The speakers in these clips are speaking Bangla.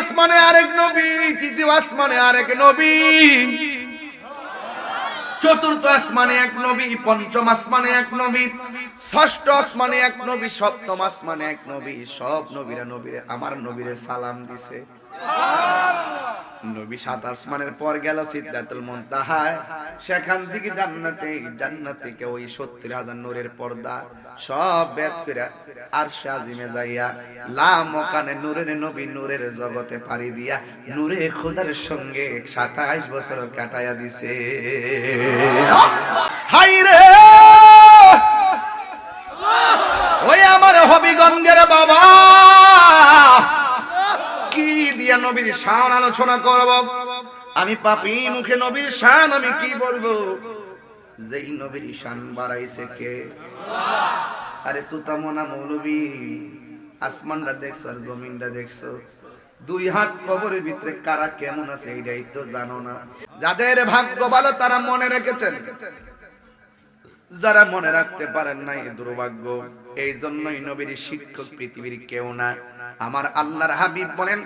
আসমানে আরেক নবী, তৃতীয় আসমানে আরেক নবী। চতুর্থ আসমানে এক নবী, পঞ্চম আসমানে এক নবী, ষষ্ঠ আসমানে এক নবী, সপ্তম আসমানে এক নবী। সব নবীরা নবীরে, আমার নবীরে সালাম দিছে। নবী সাত আসমানের পর গেল সিদ্ধাতুল মুনতাহায়। সেখান থেকে জান্নাতে জান্নাত থেকে ওই সত্তর হাজার নূরের পর্দা সব বেদ করে আর সাজিমে যাইয়া লাম ওখানে নূরের নবী নূরের জগতে পাড়ি দিয়া নূরে খোদার সঙ্গে সাতাইশ বছর কাটাইয়া দিছে। হাই রে! ওই আমার হবিগঞ্জের বাবা! দিয়া নবীর শান আলোচনা করব। আমি পাপি মুখে নবীর শান আমি কি বলব? যেই নবীর শান বাড়াইছে কে? আরে তুতা মোনা মৌলবী, আসমানটা দেখছ আর জমিনটা দেখছ? দুই হাত কবরের ভিতরে কারা কেমন আছে এইটাই তো জানো না। যাদের ভাগ্য ভালো, তারা মনে রেখেছেন। যারা মনে রাখতে পারেন নাই দুর্ভাগ্য। এই জন্যই নবীর শিক্ষক পৃথিবীর কেউ না। আমার আল্লাহর হাবিব বলেন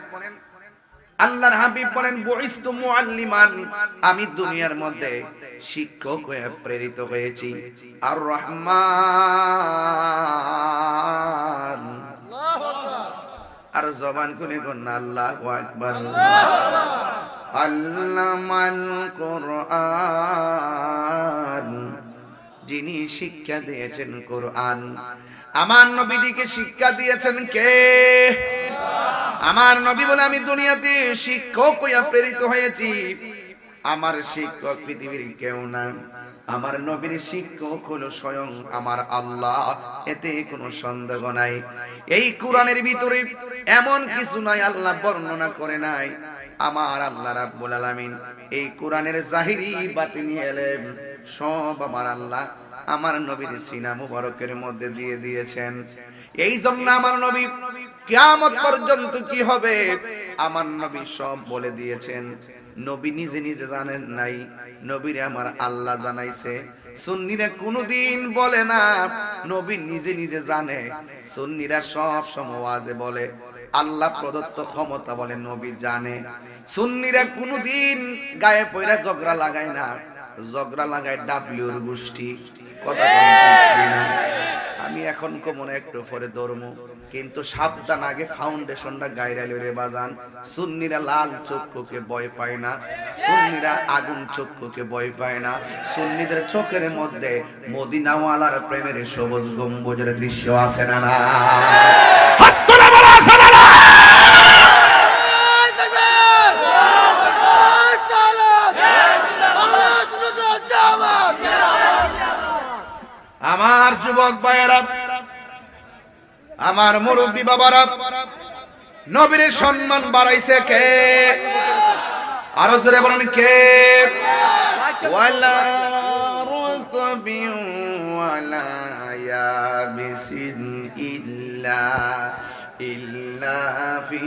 আল্লাহর হাবিব বলেন, বইস্তু মুআল্লিমান। আমি দুনিয়ার মধ্যে শিক্ষক হয়ে প্রেরিত হয়েছি। আর রহমান আর জবান খুলে কন্যা আল্লাহ আকবার। আল্লামাল কোরআন। যিনি শিক্ষা দিয়েছেন কোরআন। আমার নবীদিকে শিক্ষা দিয়েছেন কে? আমার নবী বলে আমি দুনিয়াতে শিক্ষক হইয়া প্রেরিত হয়েছি। আমার শিক্ষক পৃথিবীর কেউ না আমার নবীর শিক্ষক হলো স্বয়ং আমার আল্লাহ, এতে কোনো সন্দেহ নাই। এই কোরআনের ভিতরে এমন কিছু নাই, আল্লাহ বর্ণনা করে নাই। আমার আল্লাহ রাব্বুল আলামিন এই কোরআনের জাহিরি বাতিনি এলেম সব আমার আল্লাহ, আমার নবীর সিনা মুবারকের মধ্যে দিয়ে দিয়েছেন। এই জন্য আমার নবী কিয়ামত পর্যন্ত কি হবে? আমার নবী সব বলে দিয়েছেন। নবী নিজে নিজে জানেন নাই, নবীরে আমার আল্লাহ জানাইছে। সুন্নিরা কোনোদিন বলে না, নবী নিজে নিজে জানে। সুন্নিরা সব সময় বলে। আল্লাহ প্রদত্ত ক্ষমতা বলে নবী জানে। সুন্নিরা কোনোদিন গায়ে পয়রা ঝগড়া লাগায় না। ঝগড়া লাগায় ডাব্লিউর গোষ্ঠী। কথা? আমি এখন মনে একটু পরে ধর্ম। কিন্তু সাবধান আগে ফাউন্ডেশনটা গায়রা লড়ে বাজান। সুন্নিরা লাল চক্ষুকে ভয় পায় না, সুন্নিরা আগুন চক্ষুকে ভয় পায় না। সুন্নিদের চোখের মধ্যে মদিনাওয়ালার প্রেমের সবুজ গম্বুজের দৃশ্য আছে না না? আমার যুবক ভাইয়েরা, আমার মুরব্বী বাবারা, নবীর সম্মান বাড়াইছে কে? আরও জোরে বলেন কে? ইল্লা ফি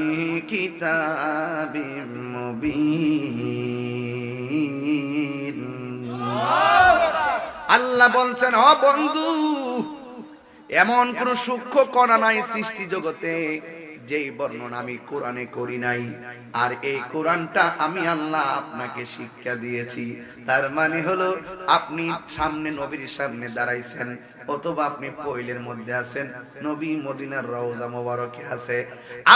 কিতাবিম মুবিন। আল্লাহ বলছেন অ বন্ধু, এমন কোন সূক্ষ্ম কণা নাই সৃষ্টি জগতে, যেই বর্ণনা আমি কোরআনে করি নাই। আর এই কোরআনটা আমি আল্লাহ আপনাকে শিক্ষা দিয়েছি। তার মানে হলো, আপনি সামনে নবীর সামনে দাঁড়াইছেন, অথবা আপনি পইলের মধ্যে আছেন, নবী মদিনার রওজা মোবারকে আছে।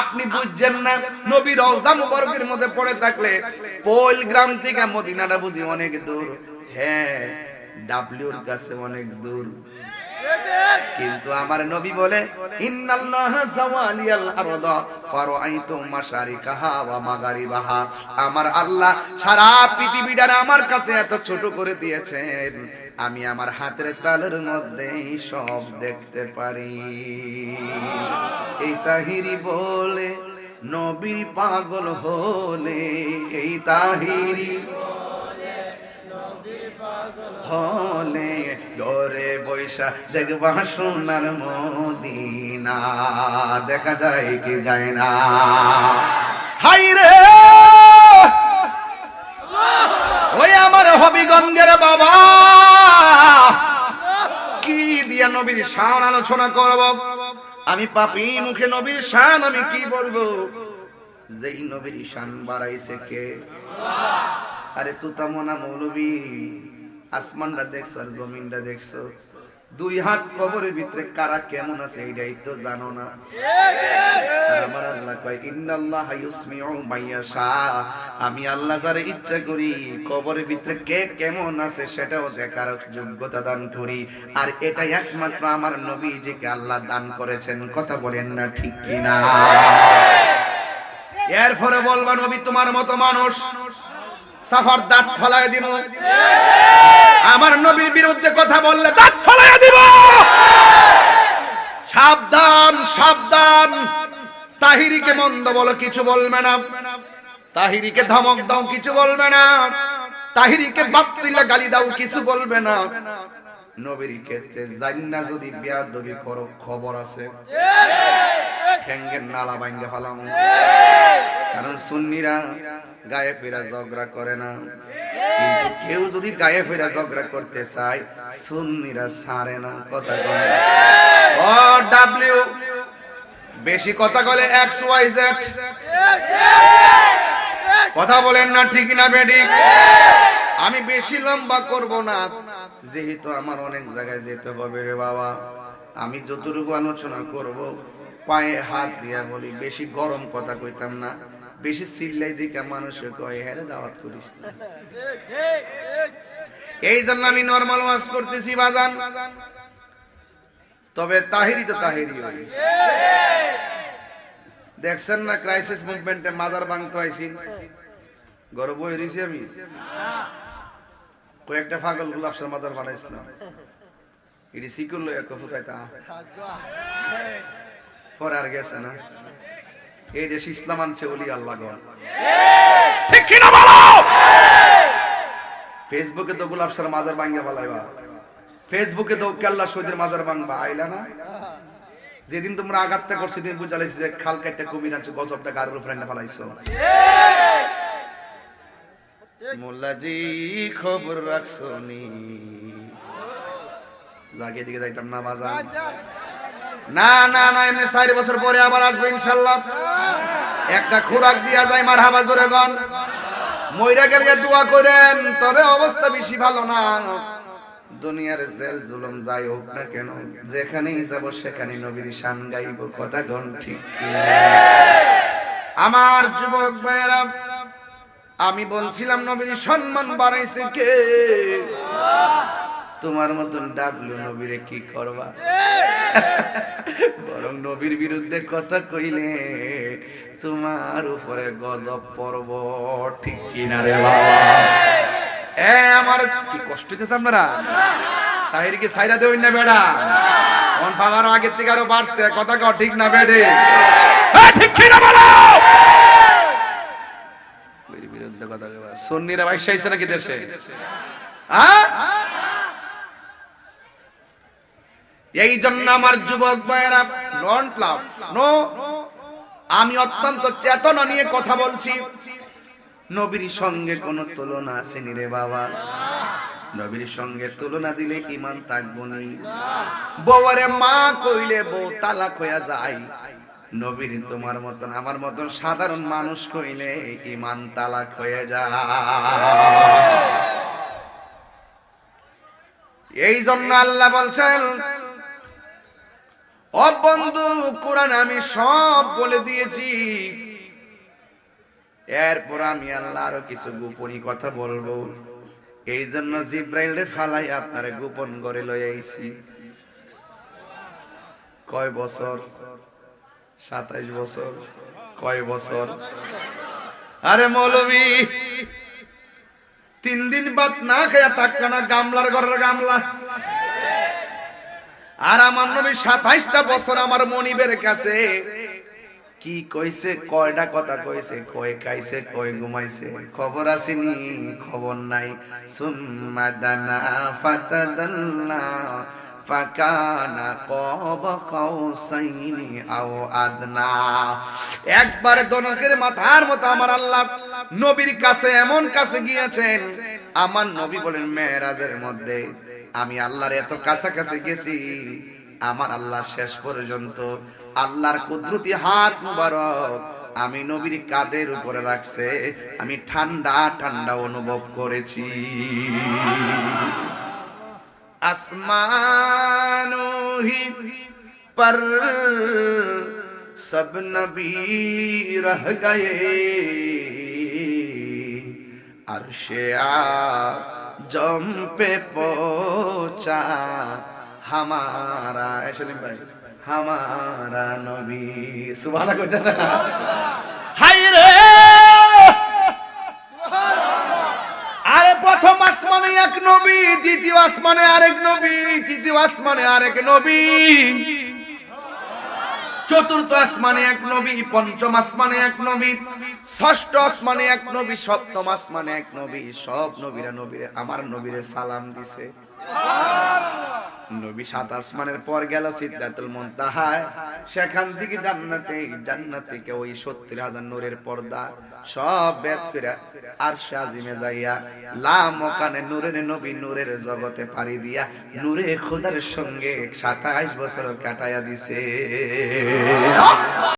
আপনি বুঝছেন না, নবী রওজা মোবারকের মধ্যে পড়ে থাকলে পইল গ্রাম থেকে মদিনাটা বুঝি অনেক দূর। হ্যাঁ ডাব্লিউর কাছে অনেক দূর। কিন্তু আমার নবী বলে আমার আল্লাহ সারা আমার কাছে এত ছোট করে দিয়েছেন। আমি আমার হাতের তালের মধ্যে সব দেখতে পারি। এই তাহিরি বলে নবীর পাগল হলে, এই তাহিরি হলে ঘরে বৈশা দেখবা সোনার মদিনা। দেখা যায় কি যায় না। হাই রে! ওই আমার হবিগঞ্জের বাবা। কি দিয়া নবীর শান আলোচনা করব? আমি পাপি মুখে নবীর শান, আমি কি বলব? যেই নবীর শান বাড়াইছে কে? আরে তুতা মোনা মৌলবী। আসমানটা দেখছ আর জমিনটা দেখছ? দুই হাত কবরের ভিতরে কারা কেমন আছে এইটাই তো জানো না। আমার আল্লাহ কয়, ইন্নাল্লাহ আমি আল্লাহ যারে ইচ্ছা করি, কবরের ভিতরে কে কেমন আছে সেটাও দেখার যোগ্যতা দান করি। আর এটা একমাত্র আমার নবীজিকে আল্লাহ দান করেছেন, কথা বলেন না ঠিক কিনা? এরপরে বলবা, নবী, তোমার মতো মানুষ সাফার দাঁত ফলায় দিব। আমার নবীর বিরুদ্ধে কথা বললে দাঁত ফলায় দিব। সাবধান সাবধান। তাহিরিকে মন্দ বলো, কিছু বলবে না। তাহিরিকে ধমক দাও, কিছু বলবে না। তাহিরিকে বাপ তুইলা গালি দাও, কিছু বলবে না। নবীর ক্ষেত্রে জান্না যদি বিয়াদবি করো, খবর আছে। ঠ্যাঙ্গের নালা বাইঙ্গে ফেলাম। কারণ সুন্নিরা গায়ে ফেরা ঝগড়া করে না। কিন্তু কেউ যদি গায়ে ফেরা ঝগড়া করতে চায়, সুন্নিরা ছাড়ে না, কথা বলে ও ডাব্লিউ বেশি কথা বলে এক্স, ওয়াই, জেড। কথা বলেন না ঠিক না বেডিক আমি বেশি লম্বা করব না। যেহেতু আমার অনেক জায়গায় যেতে হবে রে বাবা। আমি যতটুকু আলোচনা করব, পায়ে হাত দিয়া বলি, বেশি গরম কথা কইতাম না। বেশি চিল্লাই দিকে মানুষে কয় হ্যাঁ দাওয়াত করিস এই জন্য আমি নর্মাল ওয়াজ করতেছি বাজান। তবে তাহিরি তো তাহিরি দেখছেন না ক্রাইসিস মুভমেন্টে মাজার ভাঙতে হয়েছি? গর্ব হয়েছি আমি। কয়েকটা পাগল গুলাবসার মাজার বানাইছিলাম। এটি সিকুল লইয়া কফুতাই তা পরে আর গেছে না। এই দেশ ইসলাম আনছে ওলি আল্লাহ গণ। ঠিক কিনা বলো? ফেসবুকে তো গুলাবসার মাজার ভাঙ্গা ফেলাইবা ফেসবুকে তো কেল্লা শহীদের মাজার ভাঙবা আইলা না? যেদিন তোমরা আঘাতটা করছ সেদিন বুঝালাইছি যে খাল কাটটা কুমির আনছো গজবটা উপরে এনে ফেলাইছো। মোল্লাজি খবর রাখছো নি। জাগে দিকে যাইতাম না বাজার না না না, এমনি চার বছর পরে আবার আসব, ইনশাল্লাহ। একটা খোরাক দিয়া যায় মার হাবা জোরে গন মইরা গেলে দোয়া করেন, তবে অবস্থা বেশি ভালো না। দুনিয়ার জেল জুলুম যাই হোক না কেন, যেখানেই যাব সেখানে নবীর শান গাইব, কথা গন ঠিক আমার যুবক ভাইয়েরা, আমি বলছিলাম, নবীর সম্মান বাড়াইছে কে? তোমার মতন ডাবলু নবীরে কি করবা? বরং নবীর বিরুদ্ধে কথা কইলে তোমার উপরে গজব পর্ব ঠিক কিনা রে বাবা? এ, আমার কি কষ্ট হইতেছে আপনারা? তাহির কি সাইরা দেই না বেড়া কোন পাওয়ার আগের থেকে আরও বাড়ছে? কথা কও, ঠিক না বেডে ঠিক কিনা বলো? বিরুদ্ধে কথা কইবা। সুন্নিরা বাইশা আইছে নাকি দেশে? হ্যাঁ? এই জন্য আমার যুবক ভাইয়েরা ডোন্ট লাভ নো আমি অত্যন্ত চেতনা নিয়ে কথা বলছি। নবীর সঙ্গে কোনো তুলনা আসেনি রে বাবা। নবীর সঙ্গে তুলনা দিলে ইমান থাকব নি। বউরে মা কইলে বউ তালাক হইয়া যায়। নবীর তোমার মতন, আমার মতন সাধারণ মানুষ কইলে ইমান তালাক হয়ে যায়। এই জন্য আল্লাহ বলছেন ও বন্ধু, কোরআন আমি সব বলে দিয়েছি। এরপর আমি আল্লাহ আরও কিছু গোপনী কথা বলব। এই জন্য জিব্রাইল রে ফালাই আপনারে গোপন করে লই আইছি। কয় বছর? সাতাইশ বছর? কয় বছর? আরে মৌলবী, তিন দিন বাদ না খেয়া থাকতো না গামলার ঘরের গামলা। আর আমার নবী সাতাইশটা বছর আমার মনিবের কাছে। কি কইছে? কয়টা কথা কইছে? কয় খাইছে? কয় ঘুমাইছে? খবর আসেনি? খবর নাই। সুম্মা দানা ফাতাদাল্লা। একবার দনকের মাথার মতো আমার আল্লাহ নবীর কাছে, এমন কাছে গিয়েছেন। আমার মধ্যে আমি আল্লাহর এত কাছাকাছি গেছি, আমার আল্লাহ শেষ পর্যন্ত আল্লাহর কুদরতি হাত মুবারক আমি নবীর কাদের উপরে রাখছে, আমি ঠান্ডা ঠান্ডা অনুভব করেছি। آسمانوں ہی پر سب نبی رہ گئے عرش جم پہ پہنچا ہمارا ایشلیم بھائی ہمارا نبی سبحانہ کو جانا ہائے رے এক নবী, দ্বিতীয় আসমানে আরেক নবী, তৃতীয় আসমানে আরেক নবী। চতুর্থ আসমানে এক নবী, পঞ্চম আসমানে এক নবী, ষষ্ঠ আসমানে এক নবী, সপ্তম আসমানে এক নবী। সব নবীরা নবীরে, আমার নবীরে সালাম দিছে। নবী সাত আসমানের পর গেল সিদ্ধাতুল মুনতাহায়। সেখান থেকে জান্নাতে, জান্নাত থেকে ওই সত্তর হাজার নূরের পর্দা সব বেদ করে আর সাজিমে যাইয়া লাম ওখানে নূরের নবী নূরের জগতে পাড়ি দিয়া নূরে খোদার সঙ্গে সাতাশ বছর কাটাইয়া দিছে।